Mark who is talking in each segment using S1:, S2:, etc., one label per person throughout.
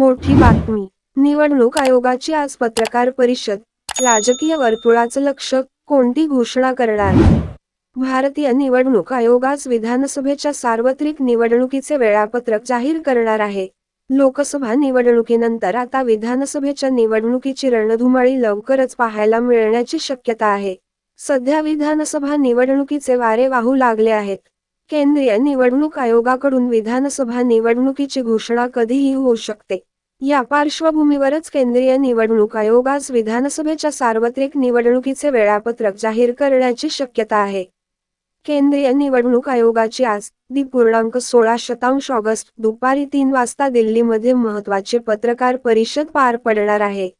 S1: मोठी बातमी. निवडणूक आयोगाची आज पत्रकार परिषद. राजकीय वर्तुळाचं लक्ष कोणती घोषणा करणार? भारतीय निवडणूक आयोग आज विधानसभेच्या सार्वत्रिक निवडणुकीचे वेळापत्रक जाहीर करणार आहे. लोकसभा निवडणुकीनंतर आता विधानसभेच्या निवडणुकीची रणधुमाळी लवकरच पाहायला मिळण्याची शक्यता आहे. सध्या विधानसभा निवडणुकीचे वारे वाहू लागले आहेत. केंद्रीय निवडणूक आयोगाकडून विधानसभा निवडणुकीची घोषणा कधीही होऊ शकते. या पार्श्वभूमीवरच केंद्रीय निवडणूक आयोग आज विधानसभेच्या सार्वत्रिक निवडणुकीचे वेळापत्रक जाहीर करण्याची शक्यता आहे. केंद्रीय निवडणूक आयोगाची आज दि पूर्णांक सोळा शतांश ऑगस्ट दुपारी तीन वाजता दिल्लीमध्ये महत्त्वाचे पत्रकार परिषद पार पडणार आहे.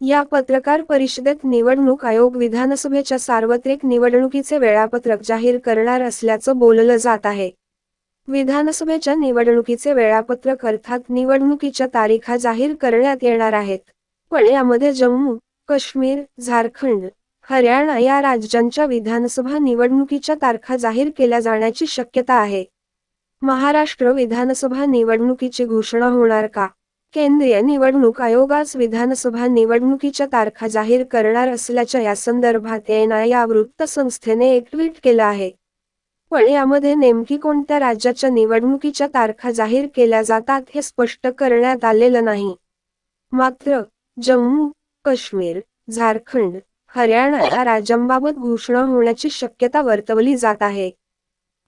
S1: या पत्रकार परिषदेत निवडणूक आयोग विधानसभेच्या सार्वत्रिक निवडणुकीचे वेळापत्रक जाहीर करणार असल्याचं बोललं जात आहे. विधानसभेच्या निवडणुकीचे वेळापत्रक अर्थात निवडणुकीच्या तारीखा जाहीर करण्यात येणार आहेत. पण यामध्ये जम्मू काश्मीर झारखंड हरियाणा या राज्यांच्या विधानसभा निवडणुकीच्या तारखा जाहीर केल्या जाण्याची शक्यता आहे. महाराष्ट्र विधानसभा निवडणुकीची घोषणा होणार का? केंद्रीय निवडणूक आयोगास विधानसभा निवडणुकीच्या तारखा जाहीर करणार असल्याच्या या संदर्भात एना या वृत्तसंस्थेने एक ट्विट केलं आहे. पण यामध्ये नेमकी कोणत्या राज्याच्या निवडणुकीच्या तारखा जाहीर केल्या जातात हे स्पष्ट करण्यात आलेलं नाही. मात्र जम्मू काश्मीर झारखंड हरियाणा या राज्यांबाबत घोषणा होण्याची शक्यता वर्तवली जात आहे.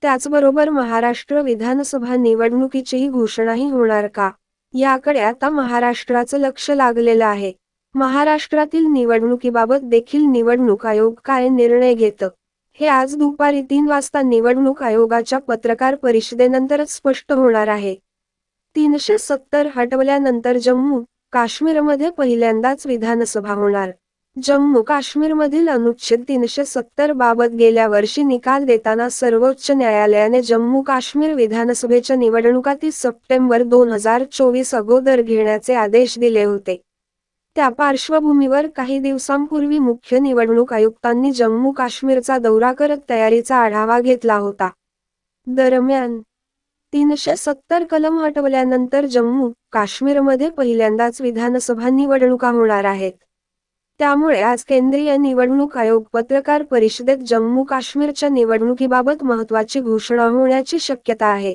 S1: त्याचबरोबर महाराष्ट्र विधानसभा निवडणुकीचीही घोषणाही होणार का? याकडे आता महाराष्ट्राचं लक्ष लागलेलं आहे. महाराष्ट्रातील निवडणुकीबाबत देखील निवडणूक आयोग काय निर्णय घेतं? हे आज दुपारी तीन वाजता निवडणूक आयोगाच्या पत्रकार परिषदेनंतरच स्पष्ट होणार आहे. तीनशे सत्तर हटवल्यानंतर जम्मू काश्मीरमध्ये पहिल्यांदाच विधानसभा होणार. जम्मू काश्मीरमधील अनुच्छेद तीनशे सत्तर बाबत गेल्या वर्षी निकाल देताना सर्वोच्च न्यायालयाने जम्मू काश्मीर विधानसभेच्या निवडणुका तीस सप्टेंबर दोन हजार चोवीस अगोदर घेण्याचे आदेश दिले होते. त्या पार्श्वभूमीवर काही दिवसांपूर्वी मुख्य निवडणूक आयुक्तांनी जम्मू काश्मीरचा दौरा करत तयारीचा आढावा घेतला होता. दरम्यान तीनशे सत्तर कलम हटवल्यानंतर जम्मू काश्मीरमध्ये पहिल्यांदाच विधानसभा निवडणुका होणार आहेत. त्यामुळे आज केंद्रीय निवडणूक आयोग पत्रकार परिषदेत जम्मू काश्मीरच्या निवडणुकीबाबत महत्वाची घोषणा होण्याची शक्यता आहे.